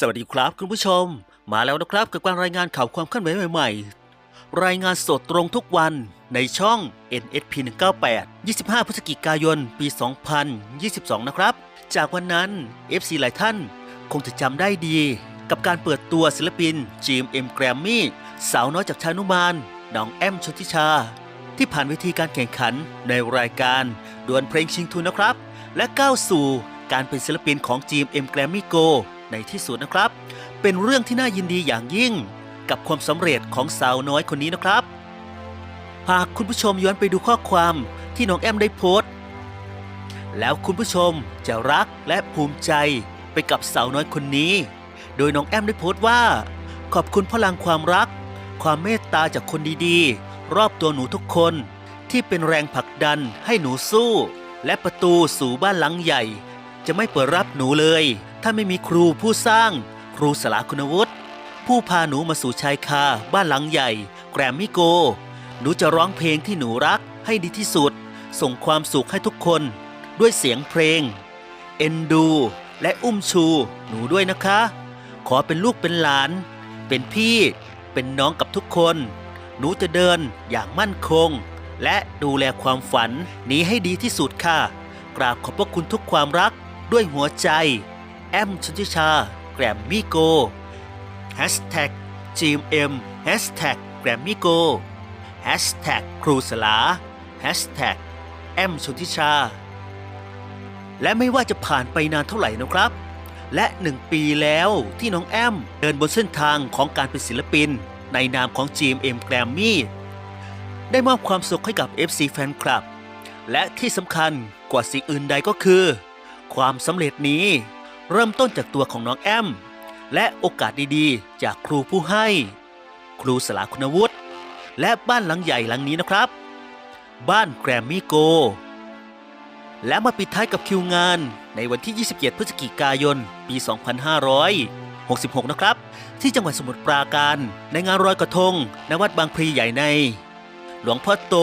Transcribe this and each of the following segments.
สวัสดีครับคุณผู้ชม มาแล้วนะครับกับการรายงานข่าวความเคลื่อนไหวใหม่ๆ รายงานสดตรงทุกวันในช่อง NSP 198 25 พฤศจิกายน ปี 2022 นะครับ จากวันนั้น FC หลายท่านคงจะจำได้ดี กับการเปิดตัวศิลปิน GMM Grammy สาวน้อยจากชานุมานน้องแอมชนทิชา ที่ผ่านเวทีการแข่งขันในรายการดวลเพลงชิงทุนนะครับ และก้าวสู่การเป็นศิลปินของ GMM Grammy Go ในที่สุดนะครับ เป็นเรื่องที่น่ายินดีอย่างยิ่ง กับความสำเร็จของสาวน้อยคนนี้นะครับ หากคุณผู้ชมย้อนไปดูข้อความที่น้องแอมได้โพสต์ แล้วคุณผู้ชมจะรักและภูมิใจไปกับสาวน้อยคนนี้ โดยน้องแอมได้โพสต์ว่า ขอบคุณพลังความรัก ความเมตตาจากคนดีๆ รอบตัวหนูทุกคน ที่เป็นแรงผลักดันให้หนูสู้ และประตูสู่บ้านหลังใหญ่ จะไม่เปิดรับหนูเลย ถ้าไม่มีครูผู้สร้าง ครูสลาคุณวุฒิผู้พาหนูมาสู่ชายคาบ้านหลังใหญ่ แกรมมี่โก หนูจะร้องเพลงที่หนูรักให้ดีที่สุด ส่งความสุขให้ทุกคน ด้วยเสียงเพลง เอ็นดู และอุ้มชู หนูด้วยนะคะ ขอเป็นลูกเป็นหลาน เป็นพี่เป็นน้องกับทุกคน หนูจะเดินอย่างมั่นคง และดูแลความฝันนี้ให้ดีที่สุดค่ะ กราบขอบพระคุณทุกความรักด้วยหัวใจ แอมชนทิชา แกรมมี่โก Hashtag GMM Hashtag แกรมมี่โก Hashtag ครูสลา Hashtag แอมชนทิชา และไม่ว่าจะผ่านไปนานเท่าไหร่นะครับ และหนึ่งปีแล้วที่น้องแอมเดินบนเส้นทางของการเป็นศิลปิน ในนามของ GMM Grammy ได้มอบความสุขให้กับ FC แฟนคลับ และที่สำคัญกว่าสิ่งอื่นใดก็คือ ความสำเร็จนี้ เริ่มต้นจากตัวของน้องแอม และโอกาสดีๆ จากครูผู้ให้ ครูสลาคุณวุฒิและบ้านหลังใหญ่หลังนี้นะครับ บ้านแกรมมี่โก และมาปิดท้ายกับคิวงานในวันที่ 27 พฤศจิกายน ปี 2566 นะครับ ที่จังหวัดสมุทรปราการ ในงานรอยกระทงณวัดบางพลีใหญ่ใน หลวงพ่อโต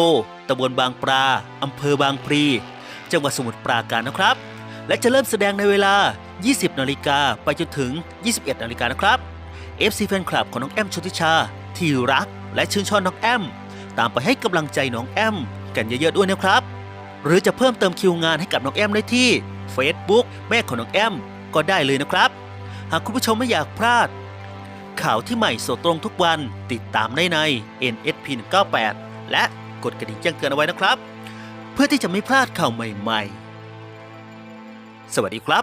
ตำบลบางปลาอำเภอบางพลีจังหวัดสมุทรปราการนะครับ และจะเริ่มแสดงในเวลา 20 นาฬิกาไปจนถึง 21 นาฬิกานะครับ FC แฟนคลับของน้องแอมชนทิชา ที่รักและชื่นชอบน้องแอม ตามไปให้กำลังใจน้องแอม กันเยอะๆด้วยนะครับ หรือจะเพิ่มเติมคิวงานให้กับน้องแอมได้ที่ Facebook แม่ของน้องแอม ก็ได้เลยนะครับ หากคุณผู้ชมไม่อยากพลาด ข่าวที่ใหม่สดตรงทุกวันติดตามได้ใน NSP 198และกดกระดิ่งแจ้งเตือนเอาไว้นะครับ เพื่อที่จะไม่พลาดข่าวใหม่ ๆ สวัสดีครับ